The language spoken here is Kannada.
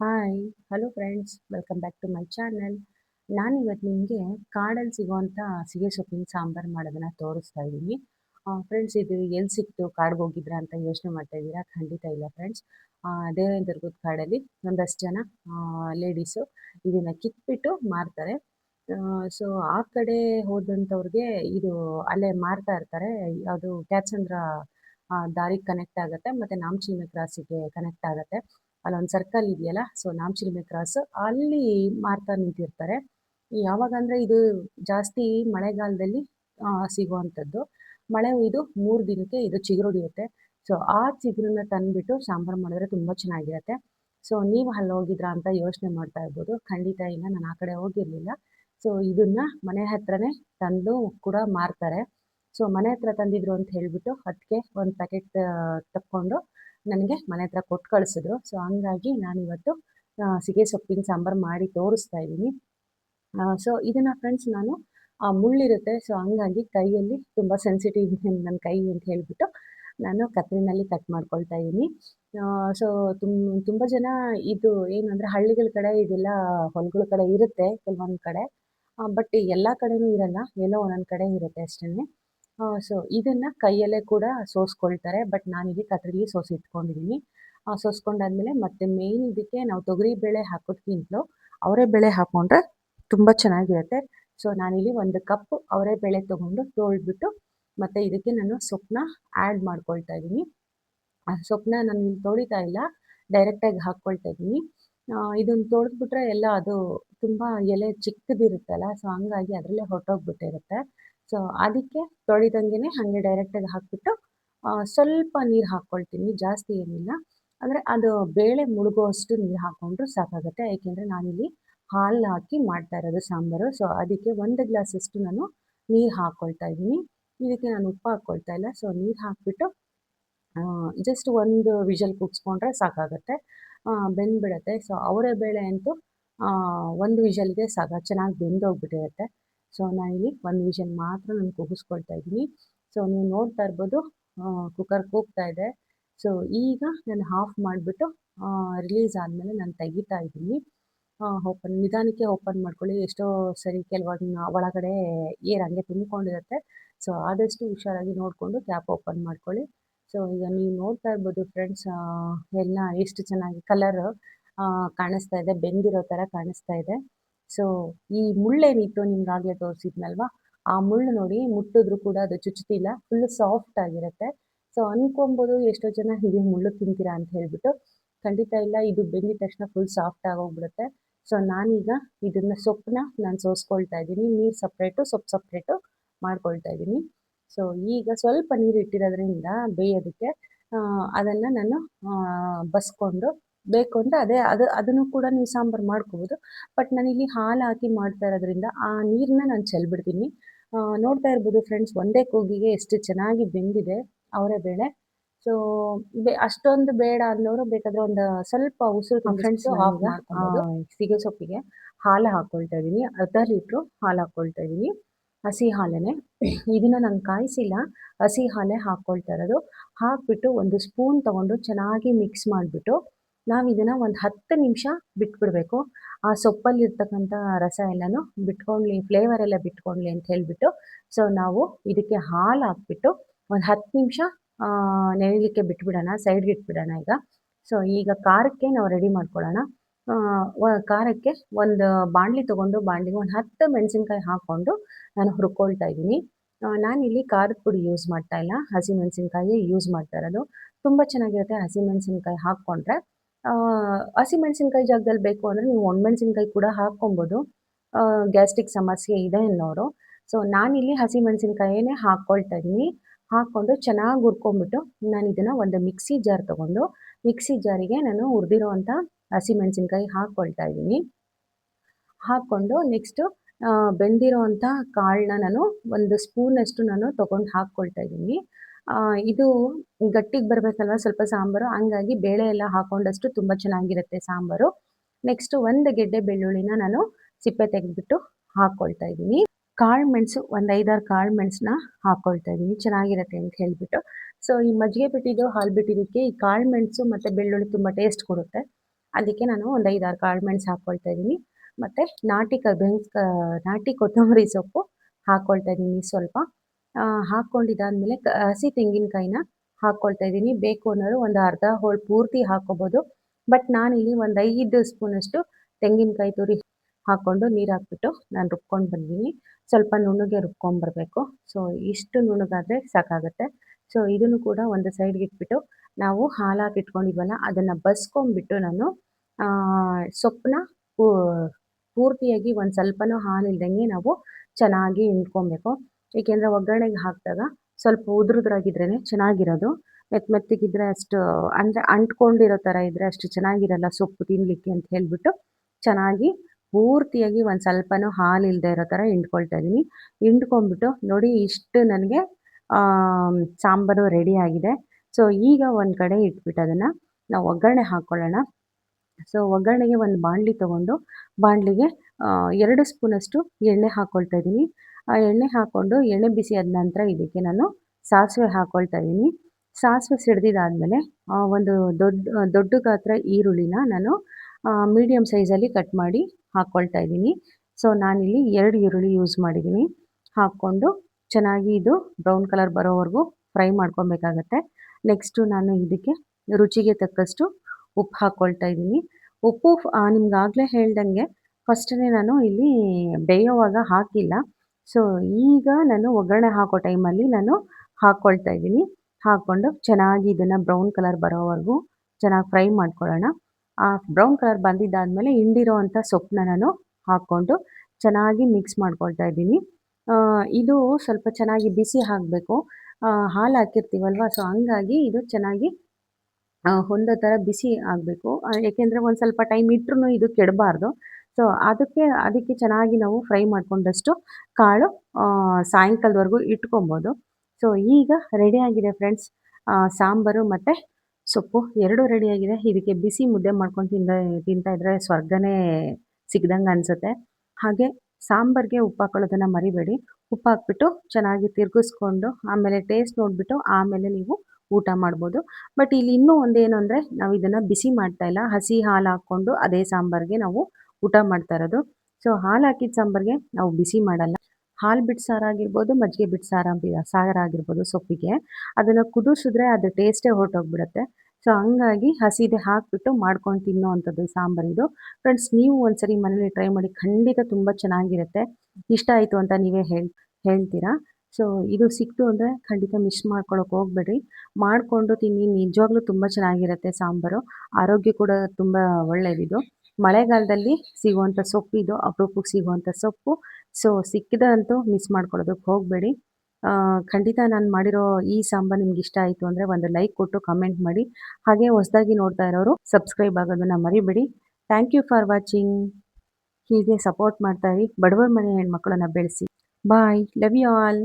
Hi hello friends welcome back to my channel ನಾನಿವತ್ತು ನಿಮಗೆ ಕಾಡಲ್ಲಿ ಸಿಗೋವಂಥ ಸಿಗೆ ಸೊಪ್ಪಿನ ಸಾಂಬಾರು ಮಾಡೋದನ್ನು ತೋರಿಸ್ತಾ ಇದ್ದೀನಿ ಫ್ರೆಂಡ್ಸ್ ಇದು ಎಲ್ಲಿ ಸಿಕ್ತು, ಕಾಡಿಗೆ ಹೋಗಿದ್ರ ಅಂತ ಯೋಚನೆ ಮಾಡ್ತಾ ಇದ್ದೀರಾ ಖಂಡಿತ ಇಲ್ಲ ಫ್ರೆಂಡ್ಸ್ ದೇವೇಂದ್ರಗುದ್ ದುರ್ಗದ ಕಾಡಲ್ಲಿ ಒಂದಷ್ಟು ಜನ ಲೇಡೀಸು ಇದನ್ನು ಕಿತ್ಬಿಟ್ಟು ಮಾರ್ತಾರೆ. ಸೊ ಆ ಕಡೆ ಹೋದಂಥವ್ರಿಗೆ ಇದು ಅಲ್ಲೇ ಮಾರ್ತಾ ಇರ್ತಾರೆ. ಅದು ಕ್ಯಾಚಂದ್ರ ದಾರಿಗೆ ಕನೆಕ್ಟ್ ಆಗುತ್ತೆ, ಮತ್ತು ನಾಮಚೀನ ಕ್ರಾಸಿಗೆ ಕನೆಕ್ಟ್ ಆಗುತ್ತೆ. ಅಲ್ಲೊಂದು ಸರ್ಕಲ್ ಇದೆಯಲ್ಲ ಸೊ ನಾಮಚಿಲುಮೆ ಕ್ರಾಸ್ ಅಲ್ಲಿ ಮಾರ್ತಾ ನಿಂತಿರ್ತಾರೆ. ಯಾವಾಗ ಅಂದರೆ ಇದು ಜಾಸ್ತಿ ಮಳೆಗಾಲದಲ್ಲಿ ಸಿಗುವಂಥದ್ದು ಮಳೆ ಇದು ಮೂರು ದಿನಕ್ಕೆ, ಇದು ಚಿಗುರೊಡಿಯುತ್ತೆ ಸೊ ಆ ಚಿಗುರನ್ನ ತಂದುಬಿಟ್ಟು ಸಾಂಬಾರು ಮಾಡಿದ್ರೆ ತುಂಬ ಚೆನ್ನಾಗಿರುತ್ತೆ. ಸೊ ನೀವು ಅಲ್ಲಿ ಹೋಗಿದ್ರಾ ಅಂತ ಯೋಚನೆ ಮಾಡ್ತಾ ಇರ್ಬೋದು. ಖಂಡಿತ ಇಲ್ಲ ನಾನು ಆ ಕಡೆ ಹೋಗಿರಲಿಲ್ಲ. ಸೊ ಇದನ್ನ ಮನೆ ಹತ್ರನೇ ತಂದು ಕೂಡ ಮಾರ್ತಾರೆ. ಸೊ ಮನೆ ಹತ್ರ ತಂದಿದ್ರು ಅಂತ ಹೇಳಿಬಿಟ್ಟು ಅದಕ್ಕೆ ಒಂದು ಪ್ಯಾಕೆಟ್ ತಕ್ಕೊಂಡು ನನಗೆ ಮನೆ ಹತ್ರ ಕೊಟ್ಟು ಕಳಿಸಿದ್ರು. ಸೊ ಹಂಗಾಗಿ ನಾನಿವತ್ತು ಸಿಗೆ ಸೊಪ್ಪಿನ ಸಾಂಬಾರು ಮಾಡಿ ತೋರಿಸ್ತಾ ಇದ್ದೀನಿ. ಸೊ ಇದನ್ನು ಫ್ರೆಂಡ್ಸ್ ನಾನು ಮುಳ್ಳಿರುತ್ತೆ. ಸೊ ಹಂಗಾಗಿ ಕೈಯಲ್ಲಿ ತುಂಬ ಸೆನ್ಸಿಟಿವ್ ನನ್ನ ಕೈ ಅಂತ ಹೇಳಿಬಿಟ್ಟು ನಾನು ಕತ್ರಿನಲ್ಲಿ ಕಟ್ ಮಾಡ್ಕೊಳ್ತಾ ಇದ್ದೀನಿ. ಸೊ ತುಂಬ ತುಂಬ ಜನ ಇದು ಏನು ಅಂದರೆ ಹಳ್ಳಿಗಳ ಕಡೆ ಇದೆಲ್ಲ ಹೊಲಗಳ ಕಡೆ ಇರುತ್ತೆ, ಕೆಲವೊಂದು ಕಡೆ. ಬಟ್ ಎಲ್ಲ ಕಡೆನೂ ಇರಲ್ಲ. ಎಲ್ಲೋ ಒಂದೊಂದು ಕಡೆ ಇರುತ್ತೆ ಅಷ್ಟೇ ಸೊ ಇದನ್ನು ಕೈಯಲ್ಲೇ ಕೂಡ ಸೋಸ್ಕೊಳ್ತಾರೆ. ಬಟ್ ನಾನಿಲ್ಲಿ ಕತ್ರಿಲಿ ಸೋಸಿ ಇಟ್ಕೊಂಡಿದ್ದೀನಿ ಸೋಸ್ಕೊಂಡಾದ್ಮೇಲೆ ಮತ್ತೆ ಮೇಯ್ನ್ ಇದಕ್ಕೆ ನಾವು ತೊಗರಿ ಬೇಳೆ ಹಾಕೋದ್ಕಿಂತಲೂ ಅವರೇ ಬೇಳೆ ಹಾಕೊಂಡ್ರೆ ತುಂಬ ಚೆನ್ನಾಗಿರುತ್ತೆ. ಸೊ ನಾನಿಲ್ಲಿ ಒಂದು ಕಪ್ ಅವರೇ ಬೇಳೆ ತೊಗೊಂಡು ತೊಳ್ಬಿಟ್ಟು ಮತ್ತು ಇದಕ್ಕೆ ನಾನು ಸೊಪ್ಪನ್ನ ಆ್ಯಡ್ ಮಾಡ್ಕೊಳ್ತಾ ಇದ್ದೀನಿ ಆ ಸೊಪ್ಪನ್ನ ನಾನು ತೊಳಿತಾ ಇಲ್ಲ. ಡೈರೆಕ್ಟಾಗಿ ಹಾಕ್ಕೊಳ್ತಾ ಇದ್ದೀನಿ ಇದನ್ನು ತೊಳೆದ್ಬಿಟ್ರೆ ಎಲ್ಲ ಅದು ತುಂಬ ಎಲೆ ಚಿಕ್ಕದಿರುತ್ತಲ್ಲ ಸೊ ಹಂಗಾಗಿ ಅದರಲ್ಲೇ ಹೊರಟೋಗ್ಬಿಟ್ಟಿರುತ್ತೆ. ಸೊ ಅದಕ್ಕೆ ತೊಳಿದಂಗೆ ಹಾಗೆ ಡೈರೆಕ್ಟಾಗಿ ಹಾಕಿಬಿಟ್ಟು ಸ್ವಲ್ಪ ನೀರು ಹಾಕ್ಕೊಳ್ತೀನಿ ಜಾಸ್ತಿ ಏನಿಲ್ಲ. ಅಂದರೆ ಅದು ಬೇಳೆ ಮುಳುಗುವಷ್ಟು ನೀರು ಹಾಕ್ಕೊಂಡ್ರು ಸಾಕಾಗುತ್ತೆ. ಏಕೆಂದರೆ ನಾನಿಲ್ಲಿ ಹಾಲು ಹಾಕಿ ಮಾಡ್ತಾ ಇರೋದು ಸಾಂಬಾರು. ಸೊ ಅದಕ್ಕೆ ಒಂದು ಗ್ಲಾಸಷ್ಟು ನಾನು ನೀರು ಹಾಕ್ಕೊಳ್ತಾ ಇದ್ದೀನಿ. ಇದಕ್ಕೆ ನಾನು ಉಪ್ಪು ಹಾಕ್ಕೊಳ್ತಾ ಇಲ್ಲ. ಸೊ ನೀರು ಹಾಕಿಬಿಟ್ಟು ಜಸ್ಟ್ ಒಂದು ವಿಷಲ್ ಕುಗ್ಸ್ಕೊಂಡ್ರೆ ಸಾಕಾಗುತ್ತೆ. ಬೆಂದ್ಬಿಡತ್ತೆ. ಸೊ ಅವರೇ ಬೇಳೆ ಅಂತೂ ಒಂದು ವಿಷಲ್ಗೆ ಸಾಕ ಚೆನ್ನಾಗಿ ಬೆಂದೋಗ್ಬಿಟ್ಟಿರುತ್ತೆ. ಸೊ ಇಲ್ಲಿ ಒಂದು ವಿಷಲ್ ಮಾತ್ರ ನಾನು ಕುಗಿಸ್ಕೊಳ್ತಾ ಇದ್ದೀನಿ. ಸೊ ನೀವು ನೋಡ್ತಾ ಇರ್ಬೋದು ಕುಕ್ಕರ್ ಕೂಗ್ತಾ ಇದೆ. ಸೊ ಈಗ ನಾನು ಹಾಫ್ ಮಾಡಿಬಿಟ್ಟು ರಿಲೀಸ್ ಆದಮೇಲೆ ನಾನು ತೆಗಿತಾ ಇದ್ದೀನಿ. ಓಪನ್ ನಿಧಾನಕ್ಕೆ ಓಪನ್ ಮಾಡ್ಕೊಳ್ಳಿ. ಎಷ್ಟೋ ಸರಿ ಕೆಲವೊಂದು ಒಳಗಡೆ ಏರ್ ಹಂಗೆ ತುಂಬಿಕೊಂಡಿರುತ್ತೆ. ಸೊ ಆದಷ್ಟು ಹುಷಾರಾಗಿ ನೋಡಿಕೊಂಡು ಕ್ಯಾಪ್ ಓಪನ್ ಮಾಡ್ಕೊಳ್ಳಿ. ಸೊ ಈಗ ನೀವು ನೋಡ್ತಾ ಇರ್ಬೋದು ಫ್ರೆಂಡ್ಸ್ ಎಲ್ಲ ಎಷ್ಟು ಚೆನ್ನಾಗಿ ಕಲರ್ ಕಾಣಿಸ್ತಾ ಇದೆ, ಬೆಂದಿರೋ ಥರ ಕಾಣಿಸ್ತಾ ಇದೆ. ಸೊ ಈ ಮುಳ್ಳೇನಿತ್ತು ನಿಮ್ಗೆ ಆಗಲೇ ತೋರಿಸಿದ್ನಲ್ವಾ? ಆ ಮುಳ್ಳು ನೋಡಿ ಮುಟ್ಟಿದ್ರು ಕೂಡ ಅದು ಚುಚ್ಚುತ್ತಿಲ್ಲ ಫುಲ್ ಸಾಫ್ಟ್ ಆಗಿರುತ್ತೆ. ಸೊ ಅನ್ಕೊಬೋದು ಎಷ್ಟೋ ಜನ ಹೀಗೆ ಮುಳ್ಳು ತಿಂತೀರಾ ಅಂತ ಹೇಳ್ಬಿಟ್ಟು, ಖಂಡಿತ ಇಲ್ಲ, ಇದು ಬೆಂದಿದ ತಕ್ಷಣ ಫುಲ್ ಸಾಫ್ಟ್ ಆಗೋಗ್ಬಿಡುತ್ತೆ. ಸೊ ನಾನೀಗ ಇದನ್ನ ಸೊಪ್ಪನ್ನ ನಾನು ಸೋಸ್ಕೊಳ್ತಾ ಇದ್ದೀನಿ, ನೀರು ಸಪ್ರೇಟು ಸೊಪ್ಪು ಸಪ್ರೇಟು ಮಾಡ್ಕೊಳ್ತಾ ಇದ್ದೀನಿ. ಸೊ ಈಗ ಸ್ವಲ್ಪ ನೀರು ಇಟ್ಟಿರೋದ್ರಿಂದ ಬೇಯೋದಕ್ಕೆ ಅದನ್ನು ನಾನು ಬಸ್ಕೊಂಡು ಬೇಕು ಅಂದರೆ ಅದೇ ಅದು ಅದನ್ನು ಕೂಡ ನೀವು ಸಾಂಬಾರು ಮಾಡ್ಕೋಬೋದು. ಬಟ್ ಇಲ್ಲಿ ಹಾಲು ಹಾಕಿ ಮಾಡ್ತಾ ಇರೋದ್ರಿಂದ ಆ ನೀರನ್ನ ನಾನು ಚೆಲ್ಬಿಡ್ತೀನಿ. ನೋಡ್ತಾ ಇರ್ಬೋದು ಫ್ರೆಂಡ್ಸ್ ಒಂದೇ ಕೂಗಿಗೆ ಎಷ್ಟು ಚೆನ್ನಾಗಿ ಬೆಂದಿದೆ ಅವರೇ ಬೇಳೆ. ಸೊ ಬೆ ಅಷ್ಟೊಂದು ಬೇಡ ಅನ್ನೋರು ಬೇಕಾದ್ರೆ ಒಂದು ಸ್ವಲ್ಪ ಉಸಿರು ಫ್ರೆಂಡ್ಸ್ ಸಿಗೆ ಸೊಪ್ಪಿಗೆ ಹಾಲು ಹಾಕೊಳ್ತಾ ಇದ್ದೀನಿ. ಅರ್ಧ ಲೀಟ್ರು ಹಾಲು ಹಾಕೊಳ್ತಾ ಇದ್ದೀನಿ. ಹಸಿ ಹಾಲೇ ಇದನ್ನ ನಾನು ಕಾಯಿಸಿಲ್ಲ. ಹಸಿ ಹಾಲೇ ಹಾಕೊಳ್ತಾ ಇರೋದು. ಹಾಕ್ಬಿಟ್ಟು ಒಂದು ಸ್ಪೂನ್ ತಗೊಂಡು ಚೆನ್ನಾಗಿ ಮಿಕ್ಸ್ ಮಾಡಿಬಿಟ್ಟು ನಾವು ಇದನ್ನು ಒಂದು ಹತ್ತು ನಿಮಿಷ ಬಿಟ್ಬಿಡಬೇಕು. ಆ ಸೊಪ್ಪಲ್ಲಿ ಇರ್ತಕ್ಕಂಥ ರಸ ಎಲ್ಲನೂ ಬಿಟ್ಕೊಳ್ಳಿ ಫ್ಲೇವರ್ ಎಲ್ಲ ಬಿಟ್ಕೊಳ್ಳಿ ಅಂತ ಹೇಳಿಬಿಟ್ಟು ಸೊ ನಾವು ಇದಕ್ಕೆ ಹಾಲು ಹಾಕ್ಬಿಟ್ಟು ಒಂದು ಹತ್ತು ನಿಮಿಷ ನೆನೆಯಲಿಕ್ಕೆ ಬಿಟ್ಬಿಡೋಣ ಸೈಡ್ಗೆ ಇಟ್ಬಿಡೋಣ ಈಗ. ಸೊ ಈಗ ಖಾರಕ್ಕೆ ನಾವು ರೆಡಿ ಮಾಡ್ಕೊಳ್ಳೋಣ. ಖಾರಕ್ಕೆ ಒಂದು ಬಾಣಲಿ ತೊಗೊಂಡು ಬಾಣಲಿಗೆ ಒಂದು ಹತ್ತು ಮೆಣಸಿನ್ಕಾಯಿ ಹಾಕ್ಕೊಂಡು ನಾನು ಹುರ್ಕೊಳ್ತಾ ಇದ್ದೀನಿ. ನಾನಿಲ್ಲಿ ಖಾರದ ಪುಡಿ ಯೂಸ್ ಮಾಡ್ತಾ ಇಲ್ಲ. ಹಸಿ ಮೆಣಸಿನ್ಕಾಯಿ ಯೂಸ್ ಮಾಡ್ತಾ ಇರೋದು. ತುಂಬ ಚೆನ್ನಾಗಿರುತ್ತೆ ಹಸಿ ಮೆಣಸಿನ್ಕಾಯಿ ಹಾಕ್ಕೊಂಡ್ರೆ. ಹಸಿಮೆಣಸಿನ್ಕಾಯಿ ಜಾಗದಲ್ಲಿ ಬೇಕು ಅಂದರೆ ನೀವು ಒಣಮೆಣಸಿನ್ಕಾಯಿ ಕೂಡ ಹಾಕ್ಕೊಬೋದು. ಗ್ಯಾಸ್ಟ್ರಿಕ್ ಸಮಸ್ಯೆ ಇದೆ ಅನ್ನೋರು. ಸೊ ನಾನಿಲ್ಲಿ ಹಸಿಮೆಣಸಿನ್ಕಾಯಿನೇ ಹಾಕ್ಕೊಳ್ತಾ ಇದ್ದೀನಿ ಹಾಕ್ಕೊಂಡು ಚೆನ್ನಾಗಿ ಹುರ್ಕೊಂಬಿಟ್ಟು ನಾನು ಇದನ್ನು ಒಂದು ಮಿಕ್ಸಿ ಜಾರ್ ತಗೊಂಡು, ಮಿಕ್ಸಿ ಜಾರಿಗೆ ನಾನು ಹುರಿದಿರೋ ಹಸಿ ಹಸಿಮೆಣಸಿನ್ಕಾಯಿ ಹಾಕ್ಕೊಳ್ತಾ ಇದ್ದೀನಿ ಹಾಕ್ಕೊಂಡು ನೆಕ್ಸ್ಟು ಬೆಂದಿರೋ ಅಂಥ ಕಾಳನ್ನ ನಾನು ಒಂದು ಸ್ಪೂನಷ್ಟು ನಾನು ತೊಗೊಂಡು ಹಾಕ್ಕೊಳ್ತಾ ಇದ್ದೀನಿ ಇದು ಗಟ್ಟಿಗೆ ಬರಬೇಕಲ್ವ ಸ್ವಲ್ಪ ಸಾಂಬಾರು? ಹಂಗಾಗಿ ಬೇಳೆ ಎಲ್ಲ ಹಾಕೊಂಡಷ್ಟು ತುಂಬ ಚೆನ್ನಾಗಿರುತ್ತೆ ಸಾಂಬಾರು. ನೆಕ್ಸ್ಟ್ ಒಂದು ಗೆಡ್ಡೆ ಬೆಳ್ಳುಳ್ಳಿನ ನಾನು ಸಿಪ್ಪೆ ತೆಗೆದ್ಬಿಟ್ಟು ಹಾಕ್ಕೊಳ್ತಾ ಇದ್ದೀನಿ. ಕಾಳು ಮೆಣಸು, ಒಂದು ಐದಾರು ಕಾಳು ಮೆಣಸನ್ನ ಹಾಕ್ಕೊಳ್ತಾ ಇದ್ದೀನಿ. ಚೆನ್ನಾಗಿರುತ್ತೆ ಅಂತ ಹೇಳಿಬಿಟ್ಟು. ಸೊ ಈ ಮಜ್ಜಿಗೆ ಬಿಟ್ಟಿದ್ದು ಹಾಲು ಬಿಟ್ಟಿದ್ದಕ್ಕೆ ಈ ಕಾಳು ಮೆಣಸು ಮತ್ತು ಬೆಳ್ಳುಳ್ಳಿ ತುಂಬ ಟೇಸ್ಟ್ ಕೊಡುತ್ತೆ. ಅದಕ್ಕೆ ನಾನು ಒಂದು ಐದಾರು ಕಾಳು ಮೆಣಸು ಹಾಕ್ಕೊಳ್ತಾ ಇದ್ದೀನಿ. ಮತ್ತು ನಾಟಿ ಕ ನಾಟಿ ಕೊತ್ತಂಬರಿ ಸೊಪ್ಪು ಹಾಕ್ಕೊಳ್ತಾ ಇದ್ದೀನಿ ಸ್ವಲ್ಪ. ಹಾಕ್ಕೊಂಡಿದ್ದಾದಮೇಲೆ ಹಸಿ ತೆಂಗಿನಕಾಯಿನ ಹಾಕ್ಕೊಳ್ತಾ ಇದ್ದೀನಿ. ಬೇಕು ಅನ್ನೋರು ಒಂದು ಅರ್ಧ ಹೋಳು ಪೂರ್ತಿ ಹಾಕ್ಕೊಬೋದು ಬಟ್ ನಾನಿಲ್ಲಿ ಒಂದು ಐದು ಸ್ಪೂನಷ್ಟು ತೆಂಗಿನಕಾಯಿ ತುರಿ ಹಾಕ್ಕೊಂಡು ನೀರು ಹಾಕ್ಬಿಟ್ಟು ನಾನು ರುಬ್ಕೊಂಡು ಬಂದಿದ್ದೀನಿ. ಸ್ವಲ್ಪ ನುಣ್ಣಗೆ ರುಬ್ಕೊಂಡ್ಬರ್ಬೇಕು ಸೊ, ಇಷ್ಟು ನುಣ್ಣಗಾದರೆ ಸಾಕಾಗುತ್ತೆ. ಸೊ, ಇದನ್ನು ಕೂಡ ಒಂದು ಸೈಡ್ಗೆ ಇಟ್ಬಿಟ್ಟು ನಾವು ಹಾಲು ಹಾಕಿ ಇಟ್ಕೊಂಡಿದ್ವಲ್ಲ, ಅದನ್ನು ಬಸ್ಕೊಂಬಿಟ್ಟು ನಾನು ಸೊಪ್ಪನ್ನ ಪೂರ್ತಿಯಾಗಿ ಒಂದು ಸ್ವಲ್ಪನೂ ಹಾಲಿಲ್ದಂಗೆ ನಾವು ಚೆನ್ನಾಗಿ ಹಿಂಡ್ಕೊಬೇಕು. ಏಕೆಂದರೆ ಒಗ್ಗರಣೆಗೆ ಹಾಕಿದಾಗ ಸ್ವಲ್ಪ ಉದುರುದ್ರಾಗಿದ್ರೇ ಚೆನ್ನಾಗಿರೋದು. ಮೆತ್ತ ಮೆತ್ತಗಿದ್ರೆ ಅಷ್ಟು, ಅಂದರೆ ಅಂಟ್ಕೊಂಡಿರೋ ಥರ ಇದ್ದರೆ ಅಷ್ಟು ಚೆನ್ನಾಗಿರಲ್ಲ ಸೊಪ್ಪು ತಿನ್ನಲಿಕ್ಕೆ ಅಂತ ಹೇಳಿಬಿಟ್ಟು ಚೆನ್ನಾಗಿ ಪೂರ್ತಿಯಾಗಿ ಒಂದು ಸ್ವಲ್ಪನೂ ಹಾಲು ಇಲ್ಲದೆ ಇರೋ ಥರ ಹಿಂಡ್ಕೊಳ್ತಾ ಇದ್ದೀನಿ ಹಿಂಡ್ಕೊಂಬಿಟ್ಟು ನೋಡಿ ಇಷ್ಟು ನನಗೆ ಸಾಂಬಾರು ರೆಡಿ ಆಗಿದೆ. ಸೊ ಈಗ ಒಂದು ಕಡೆ ಇಟ್ಬಿಟ್ಟು ಅದನ್ನು ನಾವು ಒಗ್ಗರಣೆ ಹಾಕ್ಕೊಳ್ಳೋಣ ಸೊ ಒಗ್ಗರಣೆಗೆ ಒಂದು ಬಾಣಲಿ ತೊಗೊಂಡು, ಬಾಣಲಿಗೆ ಎರಡು ಸ್ಪೂನಷ್ಟು ಎಣ್ಣೆ ಹಾಕ್ಕೊಳ್ತಾ ಇದ್ದೀನಿ ಆ ಎಣ್ಣೆ ಹಾಕ್ಕೊಂಡು ಎಣ್ಣೆ ಬಿಸಿ ಆದ ನಂತರ ಇದಕ್ಕೆ ನಾನು ಸಾಸಿವೆ ಹಾಕ್ಕೊಳ್ತಾ ಇದ್ದೀನಿ. ಸಾಸಿವೆ ಸಿಡ್ದಿದ್ದಾದಮೇಲೆ ಒಂದು ದೊಡ್ಡ ದೊಡ್ಡ ಗಾತ್ರ ಈರುಳ್ಳಿನ ನಾನು ಮೀಡಿಯಮ್ ಸೈಜಲ್ಲಿ ಕಟ್ ಮಾಡಿ ಹಾಕ್ಕೊಳ್ತಾ ಇದ್ದೀನಿ. ಸೊ ನಾನಿಲ್ಲಿ ಎರಡು ಈರುಳ್ಳಿ ಯೂಸ್ ಮಾಡಿದ್ದೀನಿ. ಹಾಕ್ಕೊಂಡು ಚೆನ್ನಾಗಿ ಇದು ಬ್ರೌನ್ ಕಲರ್ ಬರೋವರೆಗೂ ಫ್ರೈ ಮಾಡ್ಕೊಬೇಕಾಗತ್ತೆ. ನೆಕ್ಸ್ಟು ನಾನು ಇದಕ್ಕೆ ರುಚಿಗೆ ತಕ್ಕಷ್ಟು ಉಪ್ಪು ಹಾಕ್ಕೊಳ್ತಾ ಇದ್ದೀನಿ. ಉಪ್ಪು ನಿಮ್ಗೆ ಆಗಲೇ ಹೇಳ್ದಂಗೆ ಫಸ್ಟೇ ನಾನು ಇಲ್ಲಿ ಬೇಯೋವಾಗ ಹಾಕಿಲ್ಲ. ಸೊ ಈಗ ನಾನು ಒಗ್ಗರಣೆ ಹಾಕೋ ಟೈಮಲ್ಲಿ ನಾನು ಹಾಕ್ಕೊಳ್ತಾ ಇದ್ದೀನಿ. ಹಾಕ್ಕೊಂಡು ಚೆನ್ನಾಗಿ ಇದನ್ನು ಬ್ರೌನ್ ಕಲರ್ ಬರೋವರೆಗೂ ಚೆನ್ನಾಗಿ ಫ್ರೈ ಮಾಡ್ಕೊಳ್ಳೋಣ. ಆ ಬ್ರೌನ್ ಕಲರ್ ಬಂದಿದ್ದಾದಮೇಲೆ ಹಿಂಡಿರೋ ಅಂಥ ಸೊಪ್ಪನ್ನ ನಾನು ಹಾಕ್ಕೊಂಡು ಚೆನ್ನಾಗಿ ಮಿಕ್ಸ್ ಮಾಡ್ಕೊಳ್ತಾ ಇದ್ದೀನಿ. ಇದು ಸ್ವಲ್ಪ ಚೆನ್ನಾಗಿ ಬಿಸಿ ಹಾಕಬೇಕು. ಹಾಲು ಹಾಕಿರ್ತೀವಲ್ವ? ಸೊ ಹಂಗಾಗಿ ಇದು ಚೆನ್ನಾಗಿ ಹೊಂದೋ ಥರ ಬಿಸಿ ಆಗಬೇಕು. ಏಕೆಂದರೆ ಒಂದು ಸ್ವಲ್ಪ ಟೈಮ್ ಇಟ್ಟರು ಇದು ಕೆಡಬಾರ್ದು. ಸೊ ಅದಕ್ಕೆ ಅದಕ್ಕೆ ಚೆನ್ನಾಗಿ ನಾವು ಫ್ರೈ ಮಾಡಿಕೊಂಡಷ್ಟು ಕಾಳು ಸಾಯಂಕಾಲದವರೆಗೂ ಇಟ್ಕೊಬೋದು. ಸೊ ಈಗ ರೆಡಿಯಾಗಿದೆ ಫ್ರೆಂಡ್ಸ್ ಸಾಂಬಾರು ಮತ್ತು ಸೊಪ್ಪು ಎರಡೂ ರೆಡಿಯಾಗಿದೆ ಇದಕ್ಕೆ ಬಿಸಿ ಮುದ್ದೆ ಮಾಡ್ಕೊಂಡು ತಿಂದ, ತಿಂತಾ ಇದ್ದರೆ ಸ್ವರ್ಗನೇ ಸಿಗ್ದಂಗೆ ಅನಿಸುತ್ತೆ. ಹಾಗೆ ಸಾಂಬಾರಿಗೆ ಉಪ್ಪು ಹಾಕೊಳ್ಳೋದನ್ನು ಮರಿಬೇಡಿ. ಉಪ್ಪು ಹಾಕ್ಬಿಟ್ಟು ಚೆನ್ನಾಗಿ ತಿರುಗಿಸ್ಕೊಂಡು ಆಮೇಲೆ ಟೇಸ್ಟ್ ನೋಡಿಬಿಟ್ಟು ಆಮೇಲೆ ನೀವು ಊಟ ಮಾಡ್ಬೋದು. ಬಟ್ ಇಲ್ಲಿ ಇನ್ನೂ ಒಂದೇನು ಅಂದರೆ ನಾವು ಇದನ್ನು ಬಿಸಿ ಮಾಡ್ತಾ ಇಲ್ಲ. ಹಸಿ ಹಾಲು ಹಾಕ್ಕೊಂಡು ಅದೇ ಸಾಂಬಾರಿಗೆ ನಾವು ಊಟ ಮಾಡ್ತಾ ಇರೋದು. ಸೊ ಹಾಲು ಹಾಕಿದ ಸಾಂಬಾರಿಗೆ ನಾವು ಬಿಸಿ ಮಾಡಲ್ಲ. ಹಾಲು ಬಿಟ್ಟು ಸಾರಾಗಿರ್ಬೋದು ಮಜ್ಜಿಗೆ ಬಿಟ್ಟು ಸಾರ ಆಗಿರ್ಬೋದು ಸೊಪ್ಪಿಗೆ. ಅದನ್ನು ಕುದಿಸಿದ್ರೆ ಅದು ಟೇಸ್ಟೇ ಹೊರಟೋಗ್ಬಿಡುತ್ತೆ. ಸೊ ಹಂಗಾಗಿ ಹಸಿದೆ ಹಾಕಿಬಿಟ್ಟು ಮಾಡ್ಕೊಂಡು ತಿನ್ನೋ ಅಂಥದ್ದು ಸಾಂಬಾರು ಫ್ರೆಂಡ್ಸ್ ನೀವು ಒಂದ್ಸರಿ ಮನೇಲಿ ಟ್ರೈ ಮಾಡಿ ಖಂಡಿತ ತುಂಬ ಚೆನ್ನಾಗಿರುತ್ತೆ. ಇಷ್ಟ ಆಯಿತು ಅಂತ ನೀವೇ ಹೇಳಿ, ಹೇಳ್ತೀರಾ? ಸೊ ಇದು ಸಿಕ್ತು ಅಂದರೆ ಖಂಡಿತ ಮಿಸ್ ಮಾಡ್ಕೊಳಕ್ಕೆ ಹೋಗ್ಬೇಡಿ ಮಾಡಿಕೊಂಡು ತಿನ್ನಿ, ನಿಜವಾಗ್ಲೂ ತುಂಬ ಚೆನ್ನಾಗಿರುತ್ತೆ ಸಾಂಬಾರು. ಆರೋಗ್ಯ ಕೂಡ ತುಂಬ ಒಳ್ಳೆಯದಿದು ಮಳೆಗಾಲದಲ್ಲಿ ಸಿಗುವಂಥ ಇದು, ಅಪರೂಪಕ್ಕೆ ಸಿಗುವಂಥ ಸೊಪ್ಪು. ಸೊ ಸಿಕ್ಕಿದಂತೂ ಮಿಸ್ ಮಾಡ್ಕೊಳ್ಳೋದಕ್ಕೆ ಹೋಗಬೇಡಿ. ಖಂಡಿತ ನಾನು ಮಾಡಿರೋ ಈ ಸಾಂಬಾರು ನಿಮ್ಗೆ ಇಷ್ಟ ಆಯಿತು ಅಂದರೆ ಒಂದು ಲೈಕ್ ಕೊಟ್ಟು ಕಮೆಂಟ್ ಮಾಡಿ. ಹಾಗೆ ಹೊಸದಾಗಿ ನೋಡ್ತಾ ಇರೋರು ಸಬ್ಸ್ಕ್ರೈಬ್ ಆಗೋದನ್ನು ಮರಿಬೇಡಿ. ಥ್ಯಾಂಕ್ ಯು ಫಾರ್ ವಾಚಿಂಗ್ ಹೀಗೆ ಸಪೋರ್ಟ್ ಮಾಡ್ತಾ ಇರಿ. ಬಡವರ ಮನೆ ಹೆಣ್ಮಕ್ಳನ್ನ ಬೆಳೆಸಿ. Bye love you all